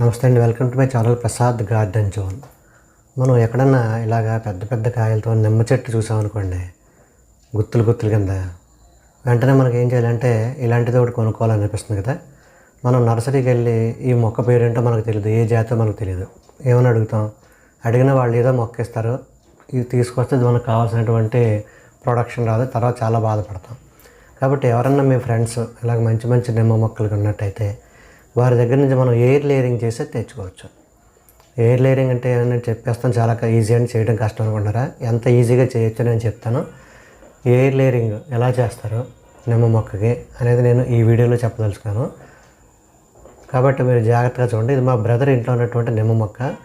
నమస్తే అండి. Welcome to my channel Prasad garden zone. మనం ఎక్కడన్నా ఇలాగా పెద్ద పెద్ద కాయలతో నిమ్మ చెట్టు చూసామనుకోండి గుత్తులు గుత్తులు కింద వెంటనే మనకి ఏం చేయాలంటే ఇలాంటిది ఒకటి కొనుక్కోవాలనిపిస్తుంది కదా. మనం నర్సరీకి వెళ్ళి ఈ మొక్క పేరేంటో మనకు తెలియదు ఏ జాతో మనకు తెలియదు ఏమని అడుగుతాం? అడిగిన వాళ్ళు ఏదో మొక్క ఇస్తారు ఇది తీసుకొస్తే ఇది మనకు కావాల్సినటువంటి ప్రొడక్షన్ రాదు తర్వాత చాలా బాధపడతాం. కాబట్టి ఎవరన్నా మీ ఫ్రెండ్స్ ఇలాగ మంచి మంచి నిమ్మ మొక్కలు ఉన్నట్టయితే వారి దగ్గర నుంచి మనం ఎయిర్ లేయరింగ్ చేసి తెచ్చుకోవచ్చు. ఎయిర్ లేయరింగ్ అంటే నేను చెప్పేస్తాను చాలా ఈజీ అని చేయడం కష్టం అనుకుంటారా? ఎంత ఈజీగా చేయొచ్చు నేను చెప్తాను. ఎయిర్ లేయరింగ్ ఎలా చేస్తారు నిమ్మ మొక్కకి అనేది నేను ఈ వీడియోలో చెప్పదలుచుకున్నాను. కాబట్టి మీరు జాగ్రత్తగా చూడండి ఇది మా బ్రదర్ ఇంట్లో ఉన్నటువంటి నిమ్మ మొక్క.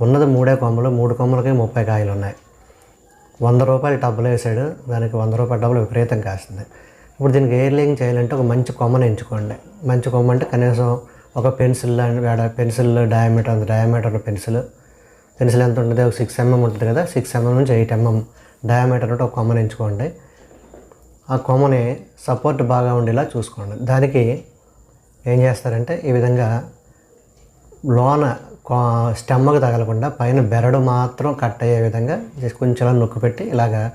ఉన్నది మూడే కొమ్మలు మూడు కొమ్మలకి ముప్పై కాయలు ఉన్నాయి. వంద రూపాయలు టబ్బులు వేసాడు దానికి వంద రూపాయల డబ్బులు విపరీతం కాస్తుంది ఇప్పుడు దీనికి ఎయిర్ లేయింగ్ చేయాలంటే ఒక మంచి కొమ్మను ఎంచుకోండి. మంచి కొమ్మ అంటే కనీసం ఒక పెన్సిల్ వేడ పెన్సిల్ డయామీటర్ ఉంది డయామీటర్ పెన్సిల్. పెన్సిల్ ఎంత ఉంటుంది? ఒక సిక్స్ ఎంఎం ఉంటుంది కదా? సిక్స్ ఎంఎం నుంచి ఎయిట్ ఎంఎం డయామీటర్ ఒక కొమ్మను ఎంచుకోండి. ఆ కొమ్మని సపోర్ట్ బాగా ఉండేలా చూసుకోండి. దానికి ఏం చేస్తారంటే ఈ విధంగా లోన స్టెమ్మకు తగలకుండా పైన బెరడు మాత్రం కట్ అయ్యే విధంగా జస్ట్ కొంచెం నొక్కు పెట్టి ఇలాగా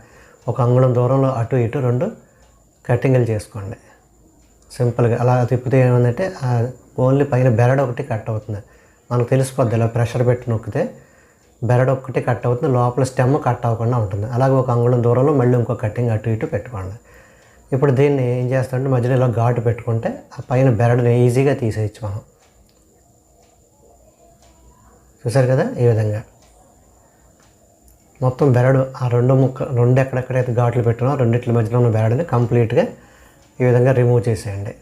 ఒక అంగుళం దూరంలో అటు ఇటు రెండు కట్టింగ్లు చేసుకోండి. సింపుల్గా అలా తిప్పితే ఏమందంటే ఓన్లీ పైన బెరడు ఒకటి కట్ అవుతుంది. మనకు తెలిసిపోద్ది ఇలా ప్రెషర్ పెట్టి నొక్కితే బెరడు ఒకటి కట్ అవుతుంది లోపల స్టెమ్ కట్ అవ్వకుండా ఉంటుంది. అలాగే ఒక అంగుళం దూరంలో మళ్ళీ ఇంకో కట్టింగ్ అటు ఇటు పెట్టుకోండి. ఇప్పుడు దీన్ని ఏం చేస్తామంటే మధ్యలో ఇలా ఘాటు పెట్టుకుంటే ఆ పైన బెరడుని ఈజీగా తీసేయచ్చు మనం. చూసారు కదా ఈ విధంగా. మొత్తం బెరడు ఆ రెండు ముక్క రెండు ఎక్కడెక్కడైతే ఘాట్లు పెట్టుకున్నా రెండిట్ల మధ్యలో ఉన్న బెరడుని కంప్లీట్గా ఈ విధంగా రిమూవ్ చేసేయండి.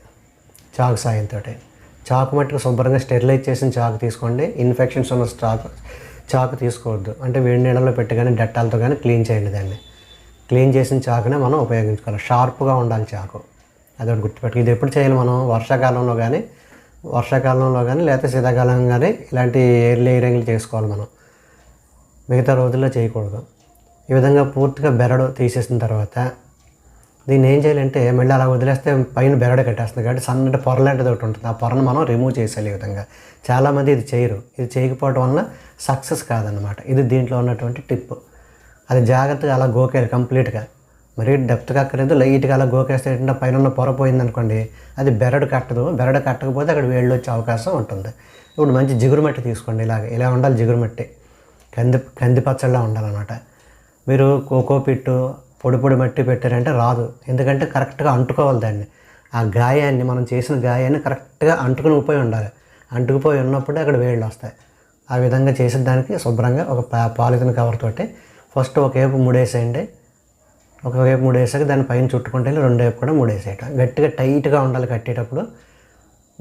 చాకు సాయంతో చాకు మట్టుకు శుభ్రంగా స్టెరిలైజ్ చేసిన చాకు తీసుకోండి. ఇన్ఫెక్షన్స్ ఉన్న చాకు చాకు తీసుకోవద్దు. అంటే వేడి నీళ్ళలో పెట్టగానే కానీ డెట్టాలతో కానీ క్లీన్ చేయండి దాన్ని. క్లీన్ చేసిన చాకునే మనం ఉపయోగించుకోవాలి. షార్ప్గా ఉండాలి చాకు. అదొకటి గుర్తుపెట్టుకో. ఇది ఎప్పుడు చేయాలి మనం? వర్షాకాలంలో కానీ వర్షాకాలంలో కానీ లేకపోతే శీతాకాలం కానీ ఇలాంటి ఎయిర్ లేయరింగ్లు చేసుకోవాలి మనం. మిగతా రోజుల్లో చేయకూడదు. ఈ విధంగా పూర్తిగా బెరడు తీసేసిన తర్వాత దీన్ని ఏం చేయాలంటే మళ్ళీ అలా వదిలేస్తే పైన బెరడు కట్టేస్తుంది కాబట్టి సన్నటి పొరలాంటిది ఒకటి ఉంటుంది. ఆ పొరను మనం రిమూవ్ చేసేయాలి ఈ విధంగా. చాలామంది ఇది చేయరు. ఇది చేయకపోవడం వల్ల సక్సెస్ కాదనమాట ఇది దీంట్లో ఉన్నటువంటి టిప్ అది జాగ్రత్తగా అలా గోకేయాలి కంప్లీట్గా మరీ డెప్త్గా అక్కర్లేదు లైట్గా అలా గోకేస్తే ఏంటంటే పైన ఉన్న పొర పోయింది అనుకోండి అది బెరడు కట్టదు. బెరడు కట్టకపోతే అక్కడ వేళ్ళు వచ్చే అవకాశం ఉంటుంది. ఇప్పుడు మంచి జిగురు మట్టి తీసుకోండి ఇలాగ. ఇలా ఉండాలి జిగురు మట్టి. కంది కంది పచ్చళ్ళ ఉండాలన్నమాట. మీరు కోకో పిట్టు పొడి పొడి మట్టి పెట్టారంటే రాదు. ఎందుకంటే కరెక్ట్గా అంటుకోవాలి దాన్ని. ఆ గాయాన్ని మనం చేసిన గాయాన్ని కరెక్ట్గా అంటుకుని పోయి ఉండాలి. అంటుకుపోయి ఉన్నప్పుడే అక్కడ వేళ్ళు వస్తాయి. ఆ విధంగా చేసిన దానికి శుభ్రంగా ఒక పా పాలిథిన్ కవర్ తోటి ఫస్ట్ ఒక మూడేసేయండి. ఒకవైపు మూడేసాక దాని పైన చుట్టుకుంటే రెండు వైపు కూడా ముడేసేయటం. గట్టిగా టైట్గా ఉండాలి కట్టేటప్పుడు.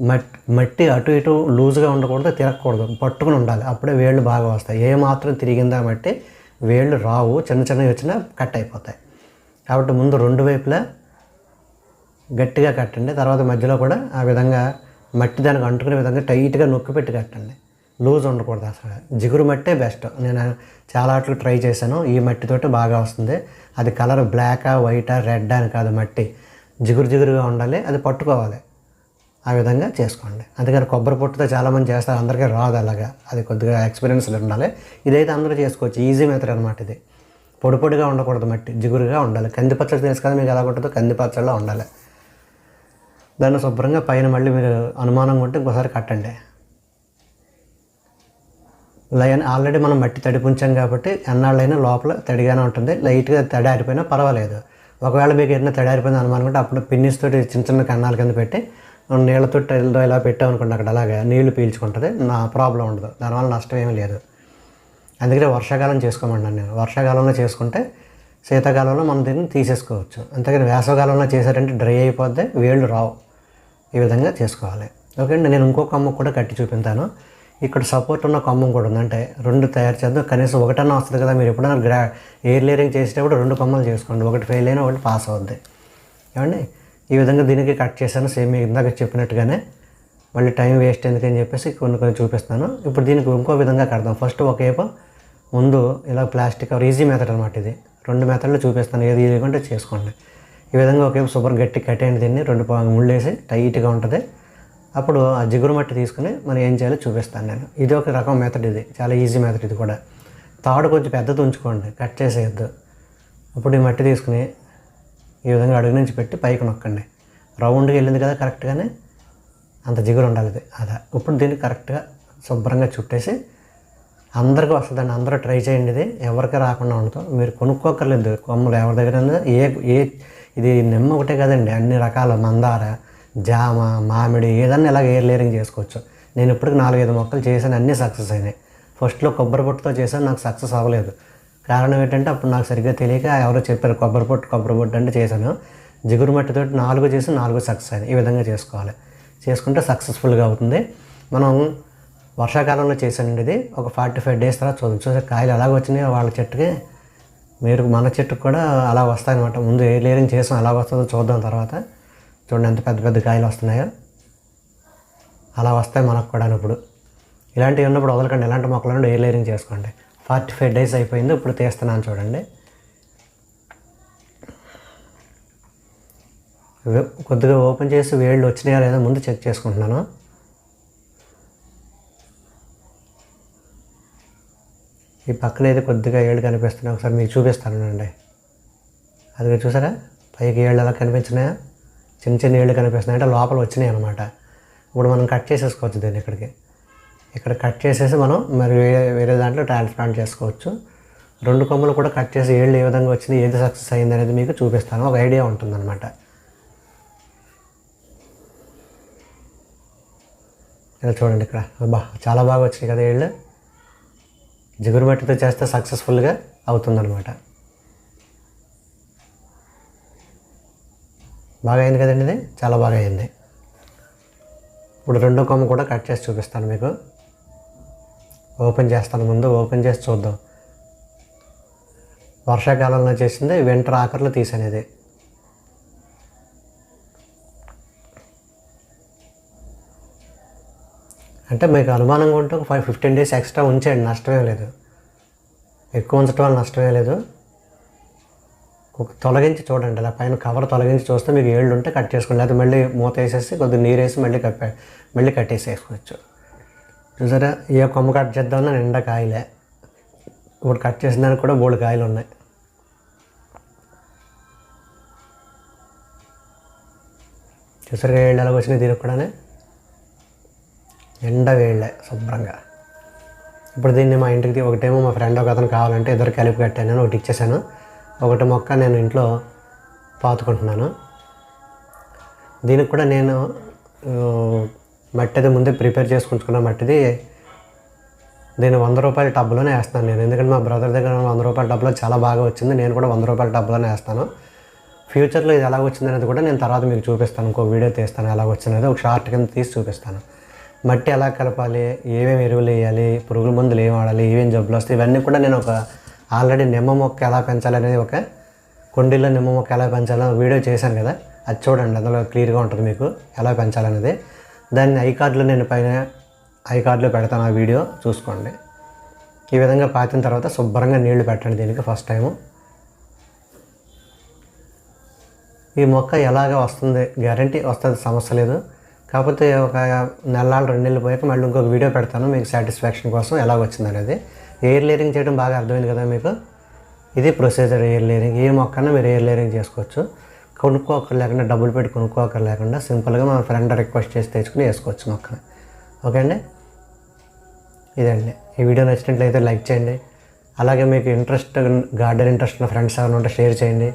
మట్టి మట్టి అటు ఇటు లూజ్గా ఉండకూడదు తిరగకూడదు. పట్టుకుని ఉండాలి. అప్పుడే వేళ్ళు బాగా వస్తాయి. ఏ మాత్రం తిరిగిందా మట్టి వేళ్ళు రావు. చిన్న చిన్నవి వచ్చినా కట్ అయిపోతాయి. కాబట్టి ముందు రెండు వైపులా గట్టిగా కట్టండి. తర్వాత మధ్యలో కూడా ఆ విధంగా మట్టి దానికి అంటుకునే విధంగా టైట్గా నొక్కి పెట్టి కట్టండి. లూజ్ ఉండకూడదు అసలు. జిగురు మట్టే బెస్ట్. నేను చాలా ఆటలు ట్రై చేశాను. ఈ మట్టితోటి బాగా వస్తుంది. అది కలర్ బ్లాకా వైటా రెడ్ అని కాదు మట్టి. జిగురు జిగురుగా ఉండాలి. అది పట్టుకోవాలి. ఆ విధంగా చేసుకోండి. అందుకని కొబ్బరి పొట్టుతో చాలామంది చేస్తారు. అందరికీ రాదు అలాగా. అది కొద్దిగా ఎక్స్పీరియన్స్ ఉండాలి. ఇదైతే అందరూ చేసుకోవచ్చు. ఈజీ మెథడ్ అనమాట ఇది. పొడి పొడిగా ఉండకూడదు మట్టి జిగురుగా ఉండాలి. కంది పచ్చడి తెలుసు కదా మీకు ఎలా ఉంటుందో కంది పచ్చడిలో ఉండాలి. దాన్ని శుభ్రంగా పైన మళ్ళీ మీరు అనుమానంగా ఉంటే ఇంకోసారి కట్టండి. లైన్ ఆల్రెడీ మనం మట్టి తడిపి ఉంచాం కాబట్టి ఎన్నాళ్ళైనా లోపల తడిగానే ఉంటుంది. లైట్గా తడి ఆరిపోయినా పర్వాలేదు. ఒకవేళ మీకు ఏదైనా తడి ఆరిపోయింది అనుమానం ఉంటే అప్పుడు పిన్నిస్ తోటి చిన్న చిన్న కన్నాల కింద పెట్టి నీళ్ళతో ఇలా పెట్టామనుకోండి అక్కడ అలాగే నీళ్ళు పీల్చుకుంటుంది. నా ప్రాబ్లం ఉండదు. దానివల్ల నష్టం ఏమీ లేదు. అందుకనే వర్షాకాలం చేసుకోమన్నాను నేను. వర్షాకాలంలో చేసుకుంటే శీతాకాలంలో మనం దీన్ని తీసేసుకోవచ్చు. అంతేగాని వేసవకాలంలో చేశారంటే డ్రై అయిపోద్ది వేళ్ళు రావు. ఈ విధంగా చేసుకోవాలి. ఓకే అండి నేను ఇంకో కొమ్మ కూడా కట్టి చూపించాను. ఇక్కడ సపోర్ట్ ఉన్న కొమ్మం కూడా ఉంది. అంటే రెండు తయారు చేద్దాం. కనీసం ఒకటన్నా వస్తుంది కదా మీరు ఎప్పుడైనా గ్రా ఎయిర్ లేరింగ్ చేసేటప్పుడు రెండు కొమ్మలు చేసుకోండి. ఒకటి ఫెయిల్ అయినా ఒకటి పాస్ అవుద్ది. ఏమండి? ఈ విధంగా దీనికి కట్ చేశాను. సేమ్ ఇందాక చెప్పినట్టుగానే మళ్ళీ టైం వేస్ట్ ఎందుకని చెప్పేసి కొన్ని కొన్ని చూపిస్తాను. ఇప్పుడు దీనికి ఇంకో విధంగా కడదాం. ఫస్ట్ ఒకవైపు ముందు ఇలా ప్లాస్టిక్ కవర్ ఈజీ మెథడ్ అనమాట ఇది. రెండు మెథడ్లు చూపిస్తాను. ఏది ఈజీగా ఉంటే చేసుకోండి. ఈ విధంగా ఒకవైపు సూపర్ గట్టి కట్టేయండి దీన్ని రెండు ముళ్ళేసి టైట్గా ఉంటుంది. అప్పుడు ఆ జిగురు మట్టి తీసుకుని మనం ఏం చేయాలో చూపిస్తాను నేను. ఇది ఒక రకం మెథడ్ ఇది. చాలా ఈజీ మెథడ్ ఇది కూడా. తాడు కొంచెం పెద్దది ఉంచుకోండి. కట్ చేసేయద్దు. అప్పుడు ఈ మట్టి తీసుకుని ఈ విధంగా అడుగు నుంచి పెట్టి పైకి నొక్కండి. రౌండ్గా వెళ్ళింది కదా కరెక్ట్గానే అంత జిగురు ఉండాలి అది అదా ఇప్పుడు దీన్ని కరెక్ట్గా శుభ్రంగా చుట్టేసి అందరికీ వస్తుందండి. అందరూ ట్రై చేయండి ఇది. ఎవరికి రాకుండా ఉండదు. మీరు కొనుక్కోకర్లేదు. కొమ్మలు ఎవరి దగ్గర ఏ ఏ ఇది నిమ్మ ఒకటే కదండి. అన్ని రకాల మందార జామ మామిడి ఏదన్నా ఇలాగ ఎయిర్ లేరింగ్ చేసుకోవచ్చు. నేను ఇప్పటికి నాలుగైదు మొక్కలు చేశాను. అన్నీ సక్సెస్ అయినాయి. ఫస్ట్లో కొబ్బరి పొట్టుతో చేశాను. నాకు సక్సెస్ అవ్వలేదు. కారణం ఏంటంటే అప్పుడు నాకు సరిగ్గా తెలియక ఎవరో చెప్పారు కొబ్బరి పొట్టు కొబ్బరి పొట్టు అంటే చేశాను. జిగురు మట్టితో నాలుగు చేసి నాలుగు సక్సెస్ అయినాయి. ఈ విధంగా చేసుకోవాలి. చేసుకుంటే సక్సెస్ఫుల్గా అవుతుంది. మనం వర్షాకాలంలో చేశానండి ఇది. ఒక ఫార్టీ ఫైవ్ డేస్ తర్వాత చూద్దాం చూసే కాయలు ఎలాగ వచ్చినాయో వాళ్ళ చెట్టుకి. మీరు మన చెట్టుకు కూడా అలా వస్తాయన్నమాట. ముందు ఏ లేరింగ్ చేసాం ఎలా వస్తుందో చూద్దాం తర్వాత. చూడండి ఎంత పెద్ద పెద్ద కాయలు వస్తున్నాయో. అలా వస్తాయి మనకు కూడా ఇప్పుడు. ఇలాంటివి ఉన్నప్పుడు వదలకండి. ఇలాంటి మొక్కలను ఏ లేరింగ్ చేసుకోండి. ఫార్టీ ఫైవ్ డేస్ అయిపోయింది. ఇప్పుడు తీస్తున్నాను చూడండి. కొద్దిగా ఓపెన్ చేసి వేళ్ళు వచ్చినాయా లేదా ముందు చెక్ చేసుకుంటున్నాను. ఈ పక్కన అయితే కొద్దిగా ఏళ్ళు కనిపిస్తున్నాయి. ఒకసారి మీకు చూపిస్తానండి అది చూసారా? పైకి ఏళ్ళు ఎలా కనిపించినాయా? చిన్న చిన్న ఏళ్ళు కనిపిస్తున్నాయి. అంటే లోపల వచ్చినాయి అనమాట ఇప్పుడు మనం కట్ చేసేసుకోవచ్చు దీన్ని ఇక్కడికి. ఇక్కడ కట్ చేసేసి మనం మరి వేరే వేరే దాంట్లో ట్రాన్స్ప్లాంట్ చేసుకోవచ్చు. రెండు కొమ్మలు కూడా కట్ చేసి ఏళ్ళు ఏ విధంగా వచ్చింది ఏది సక్సెస్ అయింది అనేది మీకు చూపిస్తాను. ఒక ఐడియా ఉంటుందన్నమాట. ఇలా చూడండి ఇక్కడ. బా చాలా బాగా వచ్చినాయి కదా ఏళ్ళు. జిగురు మట్టితో చేస్తే సక్సెస్ఫుల్గా అవుతుందన్నమాట. బాగా అయింది కదండి ఇది? చాలా బాగా అయింది ఇప్పుడు రెండో కొమ్మ కూడా కట్ చేసి చూపిస్తాను మీకు. ఓపెన్ చేస్తాను ముందు ఓపెన్ చేసి చూద్దాం. వర్షాకాలంలో చేసింది వింటర్ ఆఖరిలో తీసనేది అంటే మీకు అనుమానంగా ఉంటే ఒక ఫైవ్ ఫిఫ్టీన్ డేస్ ఎక్స్ట్రా ఉంచేయండి నష్టమే లేదు. ఎక్కువ ఉంచడం వల్ల నష్టమే లేదు. ఒక తొలగించి చూడండి అలా పైన కవర్ తొలగించి చూస్తే మీకు ఏళ్ళు ఉంటే కట్ చేసుకోండి. లేకపోతే మళ్ళీ మూత వేసేసి కొద్దిగా నీరు వేసి మళ్ళీ కప్పే మళ్ళీ కట్టేసేసుకోవచ్చు. చూసారా? ఏ కొమ్మ కట్ చేద్దామన్నా నిండా కాయలే. ఇప్పుడు కట్ చేసిన దానికి కూడా మూడు కాయలు ఉన్నాయి. చూసారా ఏళ్ళు ఎలాగ వచ్చినాయి దీనికి కూడా ఎండ వేళ్ళే శుభ్రంగా. ఇప్పుడు దీన్ని మా ఇంటికి ఒకటేమో మా ఫ్రెండ్ ఒక అతను కావాలంటే ఇద్దరు కలిపి కట్టాను ఒకటి ఇచ్చేసాను. ఒకటి మొక్క నేను ఇంట్లో పాతుకుంటున్నాను. దీనికి కూడా నేను మట్టిది ముందే ప్రిపేర్ చేసుకుంటున్న మట్టిది నేను వంద రూపాయల టబ్లోనే వేస్తాను నేను. ఎందుకంటే మా బ్రదర్ దగ్గర వంద రూపాయల టబ్లో చాలా బాగా వచ్చింది. నేను కూడా వంద రూపాయల టబ్లోనే వేస్తాను. ఫ్యూచర్లో ఇది ఎలా వచ్చింది అనేది కూడా నేను తర్వాత మీకు చూపిస్తాను. ఇంకో వీడియో తీస్తాను ఎలా వచ్చింది ఒక షార్ట్ కింద తీసి చూపిస్తాను. మట్టి ఎలా కలపాలి? ఏమేమి ఎరువులు వేయాలి? పురుగుల మందులు ఏం వాడాలి? ఏమేమి జబ్బులు వస్తాయి? ఇవన్నీ కూడా నేను ఒక ఆల్రెడీ నిమ్మ మొక్క ఎలా పెంచాలి అనేది ఒక కుండీలో నిమ్మ మొక్క ఎలా పెంచాలో వీడియో చేశాను కదా. అది చూడండి అందులో క్లియర్గా ఉంటుంది మీకు ఎలా పెంచాలనేది. దాన్ని ఐ కార్డులో నేను పైన ఐ కార్డులో పెడతాను ఆ వీడియో చూసుకోండి. ఈ విధంగా పాతిన తర్వాత శుభ్రంగా నీళ్ళు పెట్టండి దీనికి ఫస్ట్ టైము. ఈ మొక్క ఎలాగ వస్తుంది? గ్యారంటీ వస్తుంది సమస్య లేదు. కాకపోతే ఒక నెలలు రెండు నెలలు పోయాక మళ్ళీ ఇంకొక వీడియో పెడతాను మీకు సాటిస్ఫాక్షన్ కోసం ఎలా వచ్చింది అనేది ఎయిర్ లేరింగ్ చేయడం బాగా అర్థమైంది కదా మీకు? ఇది ప్రొసీజర్ ఎయిర్ లేరింగ్ ఏ మొక్కన్నా మీరు ఎయిర్ లేరింగ్ చేసుకోవచ్చు. కొనుక్కోకర్ లేకుండా డబ్బులు పెట్టి కొనుక్కోకర్ లేకుండా సింపుల్గా మా ఫ్రెండ్ రిక్వెస్ట్ చేసి తెచ్చుకుని వేసుకోవచ్చు మొక్కని. ఓకే అండి? ఇదండి. ఈ వీడియో నచ్చినట్లయితే లైక్ చేయండి. అలాగే మీకు ఇంట్రెస్ట్ గార్డెన్ ఇంట్రెస్ట్ ఉన్న ఫ్రెండ్స్ ఎవరైనా ఉంటే షేర్ చేయండి.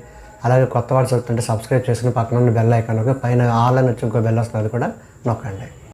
అలాగే కొత్త వాళ్ళు వస్తుంటే సబ్స్క్రైబ్ చేసుకుని పక్కన ఉన్న బెల్ ఐకాన్ పైన ఆల్ అని వచ్చి ఇంకో బెల్ వస్తుంది అది కూడా నొక్కండి.